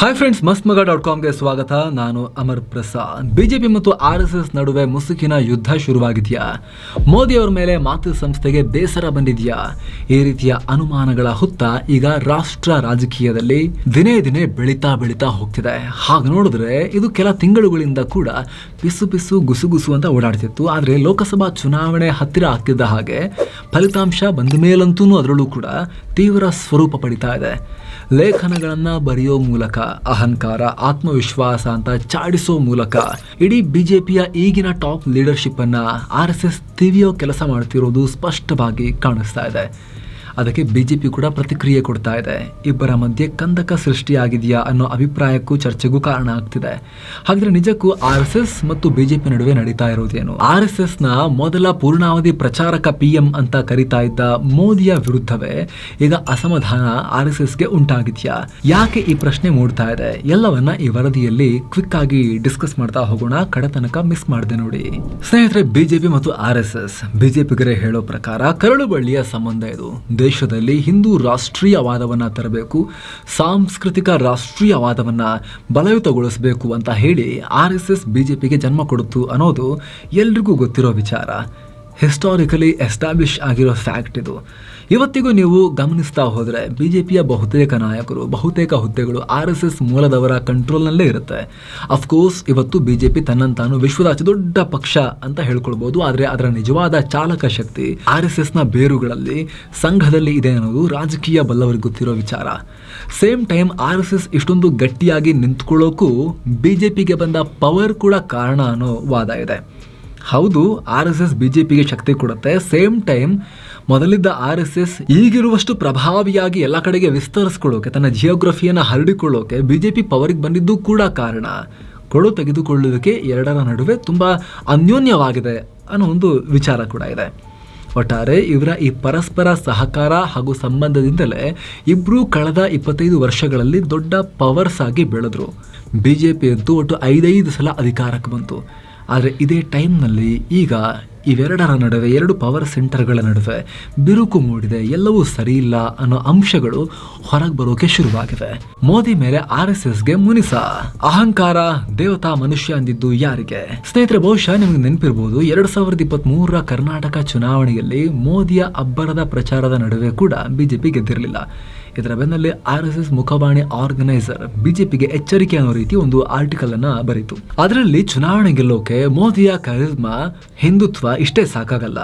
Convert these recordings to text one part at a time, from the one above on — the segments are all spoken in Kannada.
ಹಾಯ್ ಫ್ರೆಂಡ್ಸ್ ಮಸ್ತ್ ಮಗ ಡಾಟ್ ಕಾಮ್ಗೆ ಸ್ವಾಗತ. ನಾನು ಅಮರ್ ಪ್ರಸಾದ್. ಬಿಜೆಪಿ ಮತ್ತು ಆರ್ ಎಸ್ ಎಸ್ ನಡುವೆ ಮುಸುಕಿನ ಯುದ್ಧ ಶುರುವಾಗಿದೆಯಾ? ಮೋದಿ ಅವರ ಮೇಲೆ ಮಾತೃ ಸಂಸ್ಥೆಗೆ ಬೇಸರ ಬಂದಿದೆಯಾ? ಈ ರೀತಿಯ ಅನುಮಾನಗಳ ಹುತ್ತ ಈಗ ರಾಷ್ಟ್ರ ರಾಜಕೀಯದಲ್ಲಿ ದಿನೇ ದಿನೇ ಬೆಳೀತಾ ಬೆಳೀತಾ ಹೋಗ್ತಿದೆ. ಹಾಗೆ ನೋಡಿದ್ರೆ ಇದು ಕೆಲ ತಿಂಗಳುಗಳಿಂದ ಕೂಡ ಪಿಸು ಪಿಸು ಗುಸುಗುಸು ಅಂತ ಓಡಾಡ್ತಿತ್ತು. ಆದರೆ ಲೋಕಸಭಾ ಚುನಾವಣೆ ಹತ್ತಿರ ಆಗ್ತಿದ್ದ ಹಾಗೆ ಫಲಿತಾಂಶ ಬಂದ ಮೇಲಂತೂ ಅದರಲ್ಲೂ ಕೂಡ ತೀವ್ರ ಸ್ವರೂಪ ಪಡಿತಾ ಇದೆ. ಲೇಖನಗಳನ್ನ ಬರೆಯೋ ಮೂಲಕ, ಅಹಂಕಾರ, ಆತ್ಮವಿಶ್ವಾಸ ಅಂತ ಚಾಡಿಸೋ ಮೂಲಕ ಇಡೀ ಬಿಜೆಪಿಯ ಈಗಿನ ಟಾಪ್ ಲೀಡರ್ಶಿಪ್ ಅನ್ನ ಆರ್ ಎಸ್ ಎಸ್ ತಿವಿಯೋ ಕೆಲಸ ಮಾಡ್ತಿರೋದು ಸ್ಪಷ್ಟವಾಗಿ ಕಾಣಿಸ್ತಾ ಇದೆ. ಅದಕ್ಕೆ ಬಿಜೆಪಿ ಕೂಡ ಪ್ರತಿಕ್ರಿಯೆ ಕೊಡ್ತಾ ಇದೆ. ಇಬ್ಬರ ಮಧ್ಯೆ ಕಂದಕ ಸೃಷ್ಟಿಯಾಗಿದೆಯಾ ಅನ್ನೋ ಅಭಿಪ್ರಾಯಕ್ಕೂ ಚರ್ಚೆಗೂ ಕಾರಣ ಆಗ್ತಿದೆ. ಹಾಗಾದ್ರೆ ನಿಜಕ್ಕೂ ಆರ್ ಎಸ್ ಎಸ್ ಮತ್ತು ಬಿಜೆಪಿ ನಡುವೆ ನಡೀತಾ ಇರೋದೇನು? ಆರ್ ಎಸ್ ಎಸ್ನ ಮೊದಲ ಪೂರ್ಣಾವಧಿ ಪ್ರಚಾರಕ ಪಿ ಎಂ ಅಂತ ಕರೀತಾ ಇದ್ದ ಮೋದಿಯ ವಿರುದ್ಧವೇ ಈಗ ಅಸಮಾಧಾನ ಆರ್ ಎಸ್ ಎಸ್ಗೆ ಉಂಟಾಗಿದ್ಯಾ? ಯಾಕೆ ಈ ಪ್ರಶ್ನೆ ಮೂಡ್ತಾ ಇದೆ? ಎಲ್ಲವನ್ನ ಈ ವರದಿಯಲ್ಲಿ ಕ್ವಿಕ್ ಆಗಿ ಡಿಸ್ಕಸ್ ಮಾಡ್ತಾ ಹೋಗೋಣ. ಕಡತನಕ ಮಿಸ್ ಮಾಡಿದೆ ನೋಡಿ. ಸ್ನೇಹಿತರೆ, ಬಿಜೆಪಿ ಮತ್ತು ಆರ್ ಎಸ್ ಎಸ್, ಬಿಜೆಪಿಗರೇ ಹೇಳೋ ಪ್ರಕಾರ ಕರಳು ಬಳ್ಳಿಯ ಸಂಬಂಧ ಇದು. ದೇಶದಲ್ಲಿ ಹಿಂದೂ ರಾಷ್ಟ್ರೀಯವಾದವನ್ನ ತರಬೇಕು, ಸಾಂಸ್ಕೃತಿಕ ರಾಷ್ಟ್ರೀಯವಾದವನ್ನ ಬಲಯುತಗೊಳಿಸಬೇಕು ಅಂತ ಹೇಳಿ ಆರ್ ಎಸ್ ಎಸ್ ಬಿಜೆಪಿಗೆ ಜನ್ಮ ಕೊಡುತ್ತು ಅನ್ನೋದು ಎಲ್ರಿಗೂ ಗೊತ್ತಿರೋ ವಿಚಾರ. ಹಿಸ್ಟಾರಿಕಲಿ ಎಸ್ಟಾಬ್ಲಿಷ್ ಆಗಿರೋ ಫ್ಯಾಕ್ಟ್ ಇದು. ಇವತ್ತಿಗೂ ನೀವು ಗಮನಿಸ್ತಾ ಹೋದರೆ ಬಿಜೆಪಿಯ ಬಹುತೇಕ ನಾಯಕರು, ಬಹುತೇಕ ಹುದ್ದೆಗಳು ಆರ್ ಎಸ್ ಎಸ್ ಮೂಲದವರ ಕಂಟ್ರೋಲ್ನಲ್ಲೇ ಇರುತ್ತೆ. ಅಫ್ಕೋರ್ಸ್ ಇವತ್ತು ಬಿಜೆಪಿ ಪಿ ತಾನು ವಿಶ್ವದ ಅತಿದೊಡ್ಡ ಪಕ್ಷ ಅಂತ ಹೇಳ್ಕೊಳ್ಬೋದು. ಆದರೆ ಅದರ ನಿಜವಾದ ಚಾಲಕ ಶಕ್ತಿ ಆರ್ ಎಸ್ ಎಸ್ನ ಬೇರುಗಳಲ್ಲಿ ಸಂಘದಲ್ಲಿ ಇದೆ ಅನ್ನೋದು ರಾಜಕೀಯ ಬಲ್ಲವರಿಗೆ ಗೊತ್ತಿರೋ ವಿಚಾರ. Same time R S S ಇಷ್ಟೊಂದು ಗಟ್ಟಿಯಾಗಿ ನಿಂತ್ಕೊಳ್ಳೋಕ್ಕೂ ಬಿಜೆಪಿಗೆ ಬಂದ ಪವರ್ ಕೂಡ ಕಾರಣ ಅನ್ನೋ ವಾದ ಇದೆ. ಹೌದು, ಆರ್ ಎಸ್ ಎಸ್ ಬಿಜೆಪಿಗೆ ಶಕ್ತಿ ಕೊಡುತ್ತೆ. ಸೇಮ್ ಟೈಮ್ ಮೊದಲಿದ್ದ ಆರ್ ಎಸ್ ಎಸ್ ಈಗಿರುವಷ್ಟು ಪ್ರಭಾವಿಯಾಗಿ ಎಲ್ಲ ಕಡೆಗೆ ವಿಸ್ತರಿಸ್ಕೊಳ್ಳೋಕೆ, ತನ್ನ ಜಿಯೋಗ್ರಫಿಯನ್ನು ಹರಡಿಕೊಳ್ಳೋಕೆ ಬಿಜೆಪಿ ಪವರಿಗೆ ಬಂದಿದ್ದು ಕೂಡ ಕಾರಣ. ಕೊಡು ತೆಗೆದುಕೊಳ್ಳುವುದಕ್ಕೆ ಎರಡರ ನಡುವೆ ತುಂಬ ಅನ್ಯೋನ್ಯವಾಗಿದೆ ಅನ್ನೋ ಒಂದು ವಿಚಾರ ಕೂಡ ಇದೆ. ಒಟ್ಟಾರೆ ಇವರ ಈ ಪರಸ್ಪರ ಸಹಕಾರ ಹಾಗೂ ಸಂಬಂಧದಿಂದಲೇ ಇಬ್ಬರೂ ಕಳೆದ ಇಪ್ಪತ್ತೈದು ವರ್ಷಗಳಲ್ಲಿ ದೊಡ್ಡ ಪವರ್ಸ್ ಆಗಿ ಬೆಳೆದ್ರು. ಬಿ ಜೆ ಪಿ ಅಂತೂ ಒಟ್ಟು ಐದೈದು ಸಲ ಅಧಿಕಾರಕ್ಕೆ ಬಂತು. ಆದರೆ ಇದೇ ಟೈಮ್ನಲ್ಲಿ ಈಗ ಇವೆರಡರ ನಡುವೆ ಎರಡು ಪವರ್ ಸೆಂಟರ್ಗಳ ನಡುವೆ ಬಿರುಕು ಮೂಡಿದೆ, ಎಲ್ಲವೂ ಸರಿಯಿಲ್ಲ ಅನ್ನೋ ಅಂಶಗಳು ಹೊರಗೆ ಬರೋಕೆ ಶುರುವಾಗಿವೆ. ಮೋದಿ ಮೇಲೆ ಆರ್ ಎಸ್ ಎಸ್ಗೆ ಮುನಿಸ. ಅಹಂಕಾರ ದೇವತಾ ಮನುಷ್ಯ ಅಂದಿದ್ದು ಯಾರಿಗೆ? ಸ್ನೇಹಿತರೆ, ಬಹುಶಃ ನಿಮಗೆ ನೆನಪಿರ್ಬೋದು, ಎರಡ್ ಸಾವಿರದ ಇಪ್ಪತ್ತ್ ಮೂರರ ಕರ್ನಾಟಕ ಚುನಾವಣೆಯಲ್ಲಿ ಮೋದಿಯ ಅಬ್ಬರದ ಪ್ರಚಾರದ ನಡುವೆ ಕೂಡ ಬಿಜೆಪಿ ಗೆದ್ದಿರಲಿಲ್ಲ. ಇದರ ಬೆನ್ನಲ್ಲೇ ಆರ್ ಎಸ್ ಎಸ್ ಮುಖವಾಣಿ ಆರ್ಗನೈಸರ್ ಬಿಜೆಪಿಗೆ ಎಚ್ಚರಿಕೆ ಅನ್ನೋ ರೀತಿ ಒಂದು ಆರ್ಟಿಕಲ್ ಅನ್ನ ಬರೀತು. ಅದರಲ್ಲಿ ಚುನಾವಣೆ ಗೆಲ್ಲೋಕೆ ಮೋದಿಯ ಕರಿಸ್ಮಾ ಹಿಂದುತ್ವ ಇಷ್ಟೇ ಸಾಕಾಗಲ್ಲ.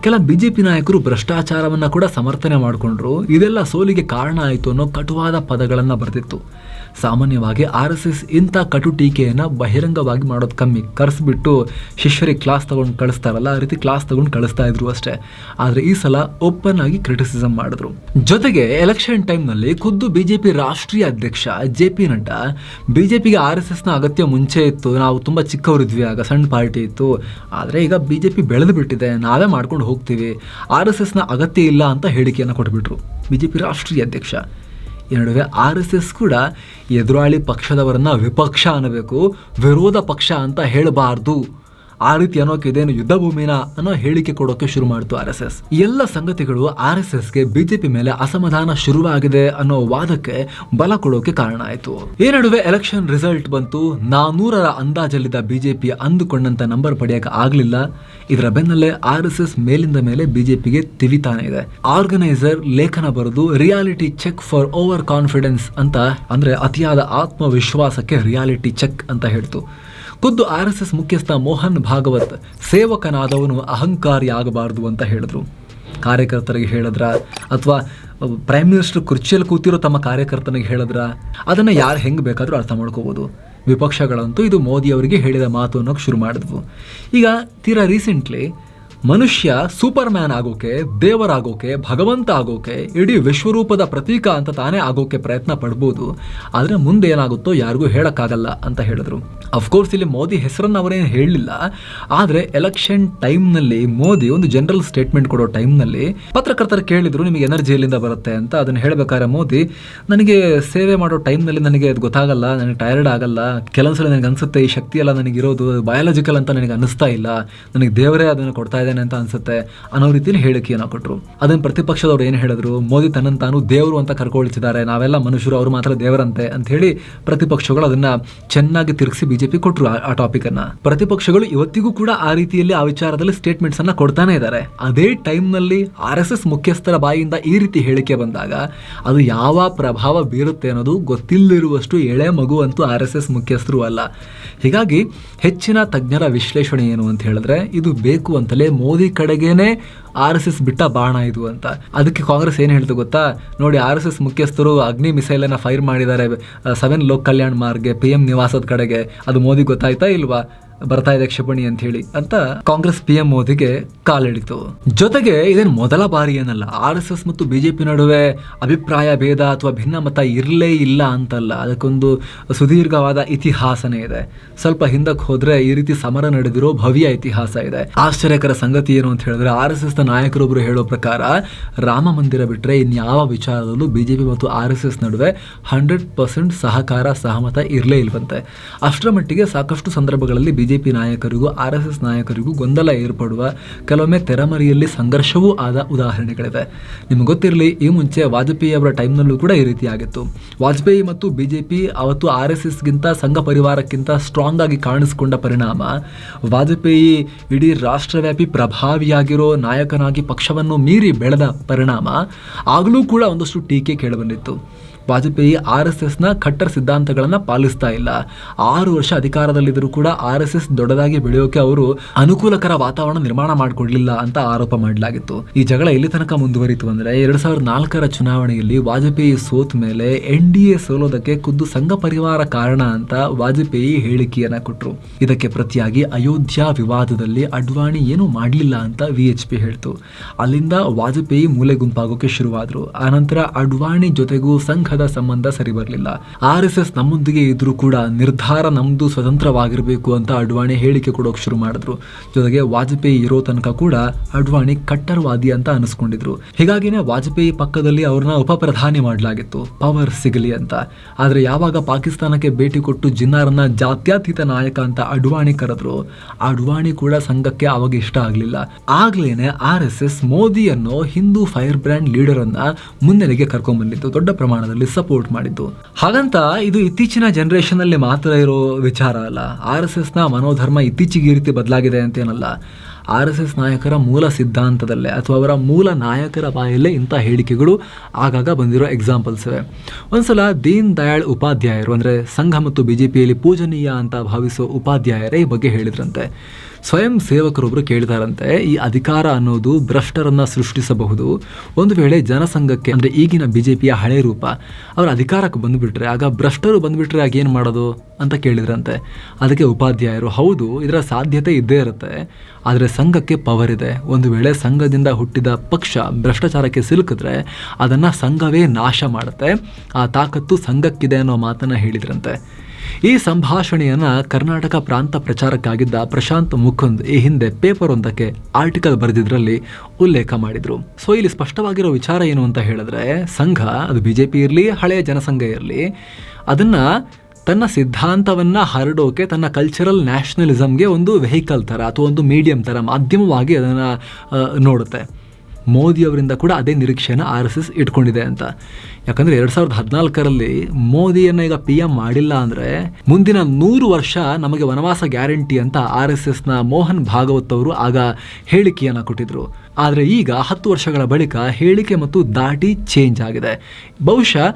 ಕೆಲ ಬಿಜೆಪಿ ನಾಯಕರು ಭ್ರಷ್ಟಾಚಾರವನ್ನ ಕೂಡ ಸಮರ್ಥನೆ ಮಾಡಿಕೊಂಡ್ರು. ಇದೆಲ್ಲ ಸೋಲಿಗೆ ಕಾರಣ ಆಯಿತು ಅನ್ನೋ ಕಟುವಾದ ಪದಗಳನ್ನ ಬರೆದಿತ್ತು. ಸಾಮಾನ್ಯವಾಗಿ ಆರ್ ಎಸ್ ಎಸ್ ಇಂಥ ಕಟು ಟೀಕೆಯನ್ನ ಬಹಿರಂಗವಾಗಿ ಮಾಡೋದು ಕಮ್ಮಿ. ಕರೆಸ್ಬಿಟ್ಟು ಶಿಷ್ಯರಿಗೆ ಕ್ಲಾಸ್ ತಗೊಂಡು ಕಳಿಸ್ತಾರಲ್ಲ, ಆ ರೀತಿ ಕ್ಲಾಸ್ ತಗೊಂಡು ಕಳಿಸ್ತಾ ಇದ್ರು ಅಷ್ಟೇ. ಆದರೆ ಈ ಸಲ ಓಪನ್ ಆಗಿ ಕ್ರಿಟಿಸಿಸಮ್ ಮಾಡಿದ್ರು. ಜೊತೆಗೆ ಎಲೆಕ್ಷನ್ ಟೈಮ್ನಲ್ಲಿ ಖುದ್ದು ಬಿಜೆಪಿ ರಾಷ್ಟ್ರೀಯ ಅಧ್ಯಕ್ಷ ಜೆ ಪಿ ನಡ್ಡಾ. ಪಿಗೆ ಆರ್ ಎಸ್ ಎಸ್ನ ಅಗತ್ಯ ಮುಂಚೆ ಇತ್ತು. ನಾವು ತುಂಬ ಚಿಕ್ಕವರಿದ್ವಿ, ಆಗ ಸಣ್ಣ ಪಾರ್ಟಿ ಇತ್ತು. ಆದರೆ ಈಗ ಬಿಜೆಪಿ ಬೆಳೆದು ಬಿಟ್ಟಿದೆ, ನಾವೇ ಮಾಡ್ಕೊಂಡು ಹೋಗ್ತೀವಿ. ಆರ್ ಎಸ್ ಎಸ್ನ ಅಗತ್ಯ ಇಲ್ಲ ಅಂತ ಹೇಳಿಕೆಯನ್ನು ಕೊಟ್ಬಿಟ್ರು ಬಿಜೆಪಿ ರಾಷ್ಟ್ರೀಯ ಅಧ್ಯಕ್ಷ. ಈ ನಡುವೆ ಆರ್ ಎಸ್ ಎಸ್ ಕೂಡ ಎದುರಾಳಿ ಪಕ್ಷದವರನ್ನ ವಿಪಕ್ಷ ಅನ್ನಬೇಕು, ವಿರೋಧ ಪಕ್ಷ ಅಂತ ಹೇಳಬಾರ್ದು. ಆ ರೀತಿ ಅನ್ನೋಕೆ ಇದೇನು ಯುದ್ಧ ಭೂಮಿನ ಅನ್ನೋ ಹೇಳಿಕೆ ಕೊಡೋಕೆ ಶುರು ಮಾಡಿತು ಆರ್ ಎಸ್ ಎಸ್. ಎಲ್ಲ ಸಂಗತಿಗಳು ಆರ್ ಎಸ್ ಎಸ್ಗೆ ಬಿಜೆಪಿ ಮೇಲೆ ಅಸಮಾಧಾನ ಶುರುವಾಗಿದೆ ಅನ್ನೋ ವಾದಕ್ಕೆ ಬಲ ಕೊಡೋಕೆ ಕಾರಣ ಆಯಿತು. ಈ ನಡುವೆ ಎಲೆಕ್ಷನ್ ರಿಸಲ್ಟ್ ಬಂತು. ನಾನೂರರ ಅಂದಾಜಲ್ಲಿದ್ದ ಬಿಜೆಪಿ ಅಂದುಕೊಂಡಂತ ನಂಬರ್ ಪಡೆಯಕ್ಕೆ ಆಗ್ಲಿಲ್ಲ. ಇದರ ಬೆನ್ನಲ್ಲೇ ಆರ್ ಎಸ್ ಎಸ್ ಮೇಲಿಂದ ಮೇಲೆ ಬಿಜೆಪಿಗೆ ತಿವಿತಾನೆ ಇದೆ. ಆರ್ಗನೈಸರ್ ಲೇಖನ ಬರೆದು, reality check for over confidence ಅಂತ, ಅಂದ್ರೆ ಅತಿಯಾದ ಆತ್ಮವಿಶ್ವಾಸಕ್ಕೆ ರಿಯಾಲಿಟಿ ಚೆಕ್ ಅಂತ ಹೇಳ್ತು. ಖುದ್ದು ಆರ್ ಎಸ್ ಎಸ್ ಮುಖ್ಯಸ್ಥ ಮೋಹನ್ ಭಾಗವತ್ ಸೇವಕನಾದವನು ಅಹಂಕಾರಿ ಆಗಬಾರದು ಅಂತ ಹೇಳಿದ್ರು. ಕಾರ್ಯಕರ್ತರಿಗೆ ಹೇಳಿದ್ರ? ಅಥವಾ ಪ್ರೈಮ್ ಮಿನಿಸ್ಟರ್ ಕುರ್ಚಿಯಲ್ಲಿ ಕೂತಿರೋ ತಮ್ಮ ಕಾರ್ಯಕರ್ತನಿಗೆ ಹೇಳಿದ್ರ? ಅದನ್ನು ಯಾರು ಹೆಂಗೆ ಬೇಕಾದರೂ ಅರ್ಥ ಮಾಡ್ಕೋಬೋದು. ವಿಪಕ್ಷಗಳಂತೂ ಇದು ಮೋದಿ ಅವರಿಗೆ ಹೇಳಿದ ಮಾತು ಅನ್ನೋಕ್ಕೆ ಶುರು ಮಾಡಿದ್ವು. ಈಗ, ತೀರಾ ರೀಸೆಂಟ್ಲಿ ಮನುಷ್ಯ ಸೂಪರ್ ಮ್ಯಾನ್ ಆಗೋಕೆ, ದೇವರಾಗೋಕೆ, ಭಗವಂತ ಆಗೋಕೆ, ಇಡೀ ವಿಶ್ವರೂಪದ ಪ್ರತೀಕ ಅಂತ ತಾನೇ ಆಗೋಕೆ ಪ್ರಯತ್ನ ಪಡ್ಬೋದು. ಆದರೆ ಮುಂದೆ ಏನಾಗುತ್ತೋ ಯಾರಿಗೂ ಹೇಳೋಕ್ಕಾಗಲ್ಲ ಅಂತ ಹೇಳಿದ್ರು. ಅಫ್ಕೋರ್ಸ್ ಇಲ್ಲಿ ಮೋದಿ ಹೆಸರನ್ನು ಅವರೇನು ಹೇಳಲಿಲ್ಲ. ಆದರೆ ಎಲೆಕ್ಷನ್ ಟೈಮ್ನಲ್ಲಿ ಮೋದಿ ಒಂದು ಜನರಲ್ ಸ್ಟೇಟ್ಮೆಂಟ್ ಕೊಡೋ ಟೈಮ್ನಲ್ಲಿ ಪತ್ರಕರ್ತರು ಕೇಳಿದ್ರು, ನಿಮಗೆ ಎನರ್ಜಿ ಎಲ್ಲಿಂದ ಬರುತ್ತೆ? ಅಂತ. ಅದನ್ನು ಹೇಳಬೇಕಾದ್ರೆ ಮೋದಿ, ನನಗೆ ಸೇವೆ ಮಾಡೋ ಟೈಮ್ನಲ್ಲಿ ನನಗೆ ಅದು ಗೊತ್ತಾಗಲ್ಲ, ನನಗೆ ಟೈರ್ಡ್ ಆಗಲ್ಲ, ಕೆಲವೊಂದ್ಸಲ ನನಗೆ ಅನಿಸುತ್ತೆ ಈ ಶಕ್ತಿ ಎಲ್ಲ ನನಗಿರೋದು ಬಯಾಲಜಿಕಲ್ ಅಂತ ನನಗೆ ಅನ್ನಿಸ್ತಾ ಇಲ್ಲ. ನನಗೆ ದೇವರೇ ಅದನ್ನು ಕೊಡ್ತಾ ಅಂತ ಅನ್ಸುತ್ತೆ ಅನ್ನೋ ರೀತಿಯಲ್ಲಿ ಹೇಳಿಕೆಯನ್ನು ಕೊಟ್ಟರು ಅದನ್ನು ಪ್ರತಿಪಕ್ಷದವ್ರು ಏನು ಹೇಳಿದ್ರು? ಮೋದಿ ತನ್ನನ್ನು ತಾನು ದೇವರು ಅಂತ ಕರ್ಕೊಳ್ತಿದ್ದಾರೆ ನಾವೆಲ್ಲ ಮನುಷ್ಯರು, ಅವರು ಮಾತ್ರ ದೇವರಂತೆ ಅಂತ ಹೇಳಿ ಪ್ರತಿಪಕ್ಷಗಳು ಅದನ್ನ ಚೆನ್ನಾಗಿ ತಿರುಗಿಸಿ ಬಿಜೆಪಿ ಕೊಟ್ಟರು ಆ ಟಾಪಿಕ್ ಅನ್ನ. ಪ್ರತಿಪಕ್ಷಗಳು ಇವತ್ತಿಗೂ ಕೂಡ ಆ ರೀತಿಯಲ್ಲಿ ಆ ವಿಚಾರದಲ್ಲಿ ಸ್ಟೇಟ್ಮೆಂಟ್ಸ್ ಅನ್ನ ಕೊಡ್ತಾನೆ ಇದ್ದಾರೆ. ಅದೇ ಟೈಮ್ನಲ್ಲಿ ಆರ್ ಎಸ್ ಎಸ್ ಮುಖ್ಯಸ್ಥರ ಬಾಯಿಂದ ಈ ರೀತಿ ಹೇಳಿಕೆ ಬಂದಾಗ ಅದು ಯಾವ ಪ್ರಭಾವ ಬೀರುತ್ತೆ ಅನ್ನೋದು ಗೊತ್ತಿಲ್ಲದಿರುವಷ್ಟು ಎಳೆ ಮಗು ಅಂತೂ ಆರ್ ಎಸ್ ಎಸ್ ಮುಖ್ಯಸ್ಥರು ಅಲ್ಲ. ಹೀಗಾಗಿ ಹೆಚ್ಚಿನ ತಜ್ಞರ ವಿಶ್ಲೇಷಣೆ ಏನು ಅಂತ ಹೇಳಿದ್ರೆ ಇದು ಬೇಕು ಅಂತಲೇ ಮೋದಿ ಕಡೆಗೇನೆ ಆರ್ ಎಸ್ ಎಸ್ ಬಿಟ್ಟ ಬಾಣ ಇದು ಅಂತ. ಅದಕ್ಕೆ ಕಾಂಗ್ರೆಸ್ ಏನು ಹೇಳ್ತು ಗೊತ್ತಾ? ನೋಡಿ, ಆರ್ ಎಸ್ ಎಸ್ ಮುಖ್ಯಸ್ಥರು ಅಗ್ನಿ ಮಿಸೈಲನ್ನು ಫೈರ್ ಮಾಡಿದ್ದಾರೆ ಸೆವೆನ್ ಲೋಕ್ ಕಲ್ಯಾಣ್ ಮಾರ್ಗೆ, ಪಿ ಎಂ ನಿವಾಸದ ಕಡೆಗೆ. ಅದು ಮೋದಿ ಗೊತ್ತಾಯ್ತಾ ಇಲ್ವಾ? ಬರ್ತಾ ಇದೆ ಕ್ಷಿಪಣಿ ಅಂತ ಹೇಳಿ ಅಂತ ಕಾಂಗ್ರೆಸ್ ಪಿ ಎಂ ಮೋದಿಗೆ ಕಾಲಿಡಿತು. ಜೊತೆಗೆ ಇದೇನು ಮೊದಲ ಬಾರಿ ಏನಲ್ಲ, ಆರ್ ಎಸ್ ಎಸ್ ಮತ್ತು ಬಿಜೆಪಿ ನಡುವೆ ಅಭಿಪ್ರಾಯ ಭೇದ ಅಥವಾ ಭಿನ್ನ ಮತ ಇರಲೇ ಇಲ್ಲ ಅಂತಲ್ಲ. ಅದಕ್ಕೊಂದು ಸುದೀರ್ಘವಾದ ಇತಿಹಾಸನೇ ಇದೆ. ಸ್ವಲ್ಪ ಹಿಂದಕ್ಕೆ ಹೋದ್ರೆ ಈ ರೀತಿ ಸಮರ ನಡೆದಿರೋ ಭವ್ಯ ಇತಿಹಾಸ ಇದೆ. ಆಶ್ಚರ್ಯಕರ ಸಂಗತಿ ಏನು ಅಂತ ಹೇಳಿದ್ರೆ, ಆರ್ ಎಸ್ ಎಸ್ ನಾಯಕರೊಬ್ಬರು ಹೇಳೋ ಪ್ರಕಾರ ರಾಮ ಮಂದಿರ ಬಿಟ್ರೆ ಇನ್ಯಾವ ವಿಚಾರದಲ್ಲೂ ಬಿಜೆಪಿ ಮತ್ತು ಆರ್ ಎಸ್ ಎಸ್ ನಡುವೆ ಹಂಡ್ರೆಡ್ ಪರ್ಸೆಂಟ್ ಸಹಕಾರ, ಸಹಮತ ಇರಲೇ ಇಲ್ವಂತೆ. ಅಷ್ಟರ ಮಟ್ಟಿಗೆ ಸಾಕಷ್ಟು ಸಂದರ್ಭಗಳಲ್ಲಿ ಬಿಜೆಪಿ ನಾಯಕರಿಗೂ, ಆರ್ ಎಸ್ ಎಸ್ ನಾಯಕರಿಗೂ ಗೊಂದಲ ಏರ್ಪಡುವ ಕೆಲವೊಮ್ಮೆ ತೆರೆಮರೆಯಲ್ಲಿ ಸಂಘರ್ಷವೂ ಆದ ಉದಾಹರಣೆಗಳಿವೆ. ನಿಮ್ಗೆ ಗೊತ್ತಿರಲಿ, ಈ ಮುಂಚೆ ವಾಜಪೇಯಿ ಅವರ ಟೈಮ್ನಲ್ಲೂ ಕೂಡ ಈ ರೀತಿ ಆಗಿತ್ತು ವಾಜಪೇಯಿ ಮತ್ತು ಬಿಜೆಪಿ ಅವತ್ತು ಆರ್ ಎಸ್ ಎಸ್ಗಿಂತ ಸಂಘ ಪರಿವಾರಕ್ಕಿಂತ ಸ್ಟ್ರಾಂಗ್ ಆಗಿ ಕಾಣಿಸಿಕೊಂಡ ಪರಿಣಾಮ, ವಾಜಪೇಯಿ ಇಡೀ ರಾಷ್ಟ್ರವ್ಯಾಪಿ ಪ್ರಭಾವಿಯಾಗಿರೋ ನಾಯಕನಾಗಿ ಪಕ್ಷವನ್ನು ಮೀರಿ ಬೆಳೆದ ಪರಿಣಾಮ, ಆಗಲೂ ಕೂಡ ಒಂದಷ್ಟು ಟೀಕೆ ಕೇಳಿಬಂದಿತ್ತು ವಾಜಪೇಯಿ ಆರ್ ಎಸ್ ಎಸ್ನ ಕಟ್ಟರ್ ಸಿದ್ಧಾಂತಗಳನ್ನು ಪಾಲಿಸ್ತಾ ಇಲ್ಲ. ಆರು ವರ್ಷ ಅಧಿಕಾರದಲ್ಲಿದ್ದರೂ ಕೂಡ ಆರ್ ಎಸ್ ಎಸ್ ದೊಡ್ಡದಾಗಿ ಬೆಳೆಯೋಕೆ ಅವರು ಅನುಕೂಲಕರ ವಾತಾವರಣ ನಿರ್ಮಾಣ ಮಾಡಿಕೊಡ್ಲಿಲ್ಲ ಅಂತ ಆರೋಪ ಮಾಡಲಾಗಿತ್ತು. ಈ ಜಗಳ ಎಲ್ಲಿ ತನಕ ಮುಂದುವರಿತು ಅಂದ್ರೆ ಎರಡು ಸಾವಿರದ ನಾಲ್ಕರ ಚುನಾವಣೆಯಲ್ಲಿ ವಾಜಪೇಯಿ ಸೋತ್ ಮೇಲೆ ಎನ್ ಡಿ ಸೋಲೋದಕ್ಕೆ ಖುದ್ದು ಸಂಘ ಪರಿವಾರ ಕಾರಣ ಅಂತ ವಾಜಪೇಯಿ ಹೇಳಿಕೆಯನ್ನ ಕೊಟ್ಟರು ಇದಕ್ಕೆ ಪ್ರತಿಯಾಗಿ ಅಯೋಧ್ಯಾ ವಿವಾದದಲ್ಲಿ ಅಡ್ವಾಣಿ ಏನು ಮಾಡಲಿಲ್ಲ ಅಂತ ವಿ ಎಚ್ ಪಿ ಹೇಳ್ತು. ಅಲ್ಲಿಂದ ವಾಜಪೇಯಿ ಮೂಲೆ ಗುಂಪಾಗೋಕೆ ಶುರುವಾದ್ರು. ಆನಂತರ ಅಡ್ವಾಣಿ ಜೊತೆಗೂ ಸಂಘದ ಸಂಬಂಧ ಸರಿ ಬರಲಿಲ್ಲ. ಆರ್ ಎಸ್ ಎಸ್ ನಮ್ಮೊಂದಿಗೆ ಇದ್ರೂ ಕೂಡ ನಿರ್ಧಾರ ನಮ್ದು ಸ್ವತಂತ್ರವಾಗಿರಬೇಕು ಅಂತ ಅಡ್ವಾಣಿ ಹೇಳಿಕೆ ಕೊಡೋಕೆ ಶುರು ಮಾಡಿದ್ರು. ಜೊತೆಗೆ ವಾಜಪೇಯಿ ಇರೋ ತನಕ ಕೂಡ ಅಡ್ವಾಣಿ ಕಟ್ಟರ್ವಾದಿ ಅಂತ ಅನಿಸ್ಕೊಂಡಿದ್ರು. ಹೀಗಾಗಿನೇ ವಾಜಪೇಯಿ ಪಕ್ಕದಲ್ಲಿ ಅವ್ರನ್ನ ಉಪ ಪ್ರಧಾನಿ ಮಾಡಲಾಗಿತ್ತು, ಪವರ್ ಸಿಗಲಿ ಅಂತ. ಆದ್ರೆ ಯಾವಾಗ ಪಾಕಿಸ್ತಾನಕ್ಕೆ ಭೇಟಿ ಕೊಟ್ಟು ಜಿನ್ನಾರನ್ನ ಜಾತ್ಯತೀತ ನಾಯಕ ಅಂತ ಅಡ್ವಾಣಿ ಕರೆದ್ರು, ಅಡ್ವಾಣಿ ಕೂಡ ಸಂಘಕ್ಕೆ ಅವಾಗ ಇಷ್ಟ ಆಗಲಿಲ್ಲ. ಆಗ್ಲೇನೆ ಆರ್ ಎಸ್ ಎಸ್ ಮೋದಿ ಅನ್ನೋ ಹಿಂದೂ ಫೈರ್ ಬ್ರ್ಯಾಂಡ್ ಲೀಡರ್ ಅನ್ನ ಮುನ್ನೆಲೆಗೆ ಕರ್ಕೊಂಡ್ ಬಂದಿತ್ತು ದೊಡ್ಡ ಪ್ರಮಾಣದಲ್ಲಿ. ಸಪೋರ್ಟ್ ಮಾಡಿದ್ದು. ಹಾಗಂತ ಇದು ಇತ್ತೀಚಿನ ಜನರೇಷನ್ ಅಲ್ಲಿ ಮಾತ್ರ ಇರೋ ವಿಚಾರ ಅಲ್ಲ. ಆರ್ ಎಸ್ ಎಸ್ನ ಮನೋಧರ್ಮ ಇತ್ತೀಚೆಗೆ ಈ ರೀತಿ ಬದಲಾಗಿದೆ ಅಂತೇನಲ್ಲ. ಆರ್ ಎಸ್ ಎಸ್ ನಾಯಕರ ಮೂಲ ಸಿದ್ಧಾಂತದಲ್ಲೇ ಅಥವಾ ಅವರ ಮೂಲ ನಾಯಕರ ಬಾಯಲ್ಲೇ ಇಂಥ ಹೇಳಿಕೆಗಳು ಆಗಾಗ ಬಂದಿರೋ ಎಕ್ಸಾಂಪಲ್ಸ್ ಇವೆ. ಒಂದ್ಸಲ ದೀನ್ ದಯಾಳ್ ಉಪಾಧ್ಯಾಯರು ಅಂದರೆ ಸಂಘ ಮತ್ತು ಬಿ ಜೆ ಪಿಯಲ್ಲಿ ಪೂಜನೀಯ ಅಂತ ಭಾವಿಸೋ ಉಪಾಧ್ಯಾಯರೇ ಈ ಬಗ್ಗೆ ಹೇಳಿದ್ರಂತೆ. ಸ್ವಯಂ ಸೇವಕರೊಬ್ಬರು ಕೇಳಿದಾರಂತೆ ಈ ಅಧಿಕಾರ ಅನ್ನೋದು ಭ್ರಷ್ಟರನ್ನ ಸೃಷ್ಟಿಸಬಹುದು. ಒಂದು ವೇಳೆ ಜನಸಂಘಕ್ಕೆ, ಅಂದರೆ ಈಗಿನ ಬಿ ಜೆ ಪಿಯ ಹಳೆ ರೂಪ, ಅವರ ಅಧಿಕಾರಕ್ಕೆ ಬಂದುಬಿಟ್ರೆ, ಆಗ ಭ್ರಷ್ಟರು ಬಂದುಬಿಟ್ರೆ ಆಗ ಏನು ಮಾಡೋದು ಅಂತ ಕೇಳಿದ್ರಂತೆ. ಅದಕ್ಕೆ ಉಪಾಧ್ಯಾಯರು, ಹೌದು, ಇದರ ಸಾಧ್ಯತೆ ಇದ್ದೇ ಇರುತ್ತೆ, ಆದರೆ ಸಂಘಕ್ಕೆ ಪವರ್ ಇದೆ. ಒಂದು ವೇಳೆ ಸಂಘದಿಂದ ಹುಟ್ಟಿದ ಪಕ್ಷ ಭ್ರಷ್ಟಾಚಾರಕ್ಕೆ ಸಿಲುಕಿದ್ರೆ, ಅದನ್ನು ಸಂಘವೇ ನಾಶ ಮಾಡುತ್ತೆ. ಆ ತಾಕತ್ತು ಸಂಘಕ್ಕಿದೆ ಅನ್ನೋ ಮಾತನ್ನು ಹೇಳಿದ್ರಂತೆ. ಈ ಸಂಭಾಷಣೆಯನ್ನು ಕರ್ನಾಟಕ ಪ್ರಾಂತ ಪ್ರಚಾರಕ್ಕಾಗಿದ್ದ ಪ್ರಶಾಂತ್ ಮುಕುಂದ್ ಈ ಹಿಂದೆ ಪೇಪರ್ ಒಂದಕ್ಕೆ ಆರ್ಟಿಕಲ್ ಬರೆದಿದ್ರಲ್ಲಿ ಉಲ್ಲೇಖ ಮಾಡಿದ್ರು. ಸೊ ಇಲ್ಲಿ ಸ್ಪಷ್ಟವಾಗಿರೋ ವಿಚಾರ ಏನು ಅಂತ ಹೇಳಿದ್ರೆ, ಸಂಘ, ಅದು ಬಿ ಜೆ ಪಿ ಇರಲಿ ಹಳೆಯ ಜನಸಂಘ ಇರಲಿ, ಅದನ್ನು ತನ್ನ ಸಿದ್ಧಾಂತವನ್ನು ಹರಡೋಕೆ, ತನ್ನ ಕಲ್ಚರಲ್ ನ್ಯಾಷನಲಿಸಮ್ಗೆ ಒಂದು ವೆಹಿಕಲ್ ಥರ ಅಥವಾ ಒಂದು ಮೀಡಿಯಂ ಥರ ಮಾಧ್ಯಮವಾಗಿ ಅದನ್ನು ನೋಡುತ್ತೆ. ಮೋದಿಯವರಿಂದ ಕೂಡ ಅದೇ ನಿರೀಕ್ಷೆನ ಆರ್ ಎಸ್ ಎಸ್ ಇಟ್ಕೊಂಡಿದೆ ಅಂತ. ಯಾಕಂದರೆ ಎರಡ್ ಸಾವಿರದ ಹದಿನಾಲ್ಕರಲ್ಲಿ ಮೋದಿಯನ್ನು ಈಗ ಪಿ ಎಂ ಮಾಡಿಲ್ಲ ಅಂದ್ರೆ ಮುಂದಿನ ನೂರು ವರ್ಷ ನಮಗೆ ವನವಾಸ ಗ್ಯಾರಂಟಿ ಅಂತ ಆರ್ ಎಸ್ ಎಸ್ನ ಮೋಹನ್ ಭಾಗವತ್ ಅವರು ಆಗ ಹೇಳಿಕೆಯನ್ನು ಕೊಟ್ಟಿದ್ರು. ಆದರೆ ಈಗ ಹತ್ತು ವರ್ಷಗಳ ಬಳಿಕ ಹೇಳಿಕೆ ಮತ್ತು ದಾಟಿ ಚೇಂಜ್ ಆಗಿದೆ. ಬಹುಶಃ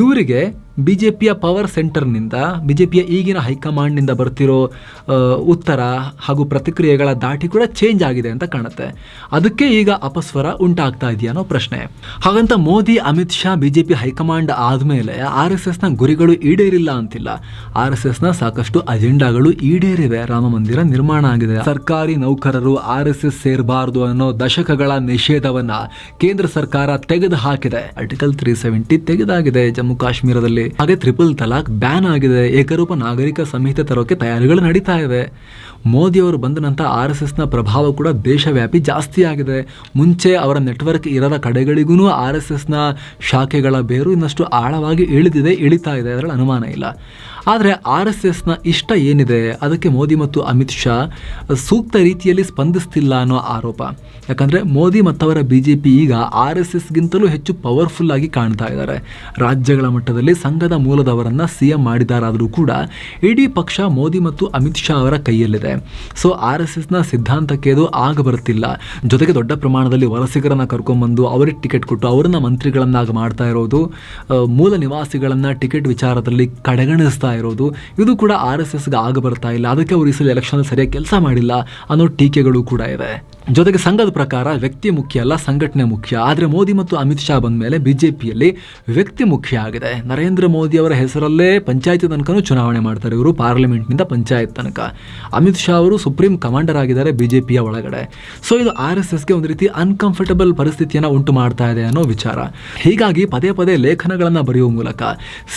ಇವರಿಗೆ ಬಿ ಜೆ ಪಿಯ ಪವರ್ ಸೆಂಟರ್ನಿಂದ ಬಿ ಜೆ ಪಿಯ ಈಗಿನ ಹೈಕಮಾಂಡ್ನಿಂದ ಬರ್ತಿರೋ ಉತ್ತರ ಹಾಗೂ ಪ್ರತಿಕ್ರಿಯೆಗಳ ದಾಟಿ ಕೂಡ ಚೇಂಜ್ ಆಗಿದೆ ಅಂತ ಕಾಣುತ್ತೆ. ಅದಕ್ಕೆ ಈಗ ಅಪಸ್ವರ ಉಂಟಾಗ್ತಾ ಇದೆಯಾ ಅನ್ನೋ ಪ್ರಶ್ನೆ. ಹಾಗಂತ Modi, Amit Shah B J P high command ಆದಮೇಲೆ ಆರ್ ಎಸ್ ಎಸ್ನ ಗುರಿಗಳು ಈಡೇರಿಲ್ಲ ಅಂತಿಲ್ಲ. ಆರ್ ಎಸ್ ಎಸ್ನ ಸಾಕಷ್ಟು ಅಜೆಂಡಾಗಳು ಈಡೇರಿವೆ. ರಾಮ ಮಂದಿರ ನಿರ್ಮಾಣ ಆಗಿದೆ. ಸರ್ಕಾರಿ ನೌಕರರು ಆರ್ ಎಸ್ ಎಸ್ ಸೇರಬಾರದು ಅನ್ನೋ ದಶಕಗಳ ನಿಷೇಧವನ್ನ ಕೇಂದ್ರ ಸರ್ಕಾರ ತೆಗೆದು ಹಾಕಿದೆ ಆರ್ಟಿಕಲ್ ತ್ರೀ ಸೆವೆಂಟಿ ತೆಗೆದಾಗಿದೆ ಜಮ್ಮು ಕಾಶ್ಮೀರದಲ್ಲಿ. ಹಾಗೆ ತ್ರಿಪಲ್ ತಲಾಕ್ ಬ್ಯಾನ್ ಆಗಿದೆ. ಏಕರೂಪ ನಾಗರಿಕ ಸಂಹಿತೆ ತರೋಕೆ ತಯಾರಿಗಳು ನಡೀತಾ ಇವೆ. ಮೋದಿ ಅವರು ಬಂದ ನಂತರ ಆರ್ ಎಸ್ ಎಸ್ನ ಪ್ರಭಾವ ಕೂಡ ದೇಶವ್ಯಾಪಿ ಜಾಸ್ತಿ ಆಗಿದೆ. ಮುಂಚೆ ಅವರ ನೆಟ್ವರ್ಕ್ ಇರದ ಕಡೆಗಳಿಗೂ ಆರ್ ಎಸ್ ಎಸ್ನ ಶಾಖೆಗಳ ಬೇರು ಇನ್ನಷ್ಟು ಆಳವಾಗಿ ಇಳಿದಿದೆ, ಇಳಿತಾ ಇದೆ. ಅದರಲ್ಲಿ ಅನುಮಾನ ಇಲ್ಲ. ಆದರೆ ಆರ್ ಎಸ್ ಎಸ್ನ ಇಷ್ಟ ಏನಿದೆ? ಅದಕ್ಕೆ ಮೋದಿ ಮತ್ತು ಅಮಿತ್ ಶಾ ಸೂಕ್ತ ರೀತಿಯಲ್ಲಿ ಸ್ಪಂದಿಸ್ತಿಲ್ಲ ಅನ್ನೋ ಆರೋಪ. ಯಾಕಂದರೆ ಮೋದಿ ಮತ್ತವರ ಬಿ ಜೆ ಪಿ ಈಗ ಆರ್ ಎಸ್ ಎಸ್ಗಿಂತಲೂ ಹೆಚ್ಚು ಪವರ್ಫುಲ್ ಆಗಿ ಕಾಣ್ತಾ ಇದ್ದಾರೆ. ರಾಜ್ಯಗಳ ಮಟ್ಟದಲ್ಲಿ ಸಂಘದ ಮೂಲದವರನ್ನು ಸಿ ಎಂ ಮಾಡಿದಾರಾದರೂ ಕೂಡ ಇಡೀ ಪಕ್ಷ ಮೋದಿ ಮತ್ತು ಅಮಿತ್ ಶಾ ಅವರ ಕೈಯಲ್ಲಿದೆ. ಸೊ ಆರ್ ಎಸ್ ಎಸ್ನ ಸಿದ್ಧಾಂತಕ್ಕೆ ಅದು ಆಗ ಬರುತ್ತಿಲ್ಲ ಜೊತೆಗೆ ದೊಡ್ಡ ಪ್ರಮಾಣದಲ್ಲಿ ವಲಸಿಗರನ್ನು ಕರ್ಕೊಂಬಂದು ಅವರಿಗೆ ಟಿಕೆಟ್ ಕೊಟ್ಟು ಅವರನ್ನ ಮಂತ್ರಿಗಳನ್ನಾಗಿ ಮಾಡ್ತಾ ಇರೋದು ಮೂಲ ನಿವಾಸಿಗಳನ್ನು ಟಿಕೆಟ್ ವಿಚಾರದಲ್ಲಿ ಕಡೆಗಣಿಸ್ತಾ ಇರೋದು, ಇದು ಕೂಡ ಆರ್ ಎಸ್ ಎಸ್ಗೆ ಆಗ ಬರ್ತಾ ಇಲ್ಲ. ಅದಕ್ಕೆ ಅವರು ಈ ಸಲ ಎಲೆಕ್ಷನ್ ಸರಿಯಾಗಿ ಕೆಲಸ ಮಾಡಿಲ್ಲ ಅನ್ನೋ ಟೀಕೆಗಳು ಕೂಡ ಇದೆ. ಜೊತೆಗೆ ಸಂಘದ ಪ್ರಕಾರ ವ್ಯಕ್ತಿ ಮುಖ್ಯ ಅಲ್ಲ, ಸಂಘಟನೆ ಮುಖ್ಯ. ಆದರೆ ಮೋದಿ ಮತ್ತು ಅಮಿತ್ ಶಾ ಬಂದ ಮೇಲೆ ಪಿಯಲ್ಲಿ ವ್ಯಕ್ತಿ ಮುಖ್ಯ ಆಗಿದೆ. ನರೇಂದ್ರ ಮೋದಿ ಅವರ ಹೆಸರಲ್ಲೇ ಪಂಚಾಯತ್ ತನಕನೂ ಚುನಾವಣೆ ಮಾಡ್ತಾರೆ ಇವರು ಪಾರ್ಲಿಮೆಂಟ್ನಿಂದ ಪಂಚಾಯತ್ ತನಕ. ಅಮಿತ್ ಶಾ ಅವರು ಸುಪ್ರೀಂ ಕಮಾಂಡರ್ ಆಗಿದ್ದಾರೆ ಬಿಜೆಪಿಯ ಒಳಗಡೆ. ಸೊ, ಇದು ಆರ್ ಎಸ್ ಎಸ್ಗೆ ಒಂದು ರೀತಿ ಅನ್ಕಂಫರ್ಟಬಲ್ ಪರಿಸ್ಥಿತಿಯನ್ನು ಉಂಟು ಮಾಡ್ತಾ ಇದೆ ಅನ್ನೋ ವಿಚಾರ. ಹೀಗಾಗಿ ಪದೇ ಪದೇ ಲೇಖನಗಳನ್ನು ಬರೆಯುವ ಮೂಲಕ,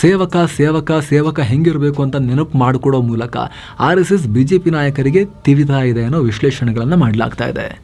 ಸೇವಕ ಸೇವಕ ಸೇವಕ ಹೆಂಗಿರಬೇಕು ಅಂತ ನೆನಪು ಮಾಡಿಕೊಡೋ ಮೂಲಕ ಆರ್ ಎಸ್ ಎಸ್ ಬಿಜೆಪಿ ನಾಯಕರಿಗೆ ತಿವಿತಾ ಇದೆ ಅನ್ನೋ ವಿಶ್ಲೇಷಣೆಗಳನ್ನು ಮಾಡಲಾಗ್ತಾ ಇದೆ.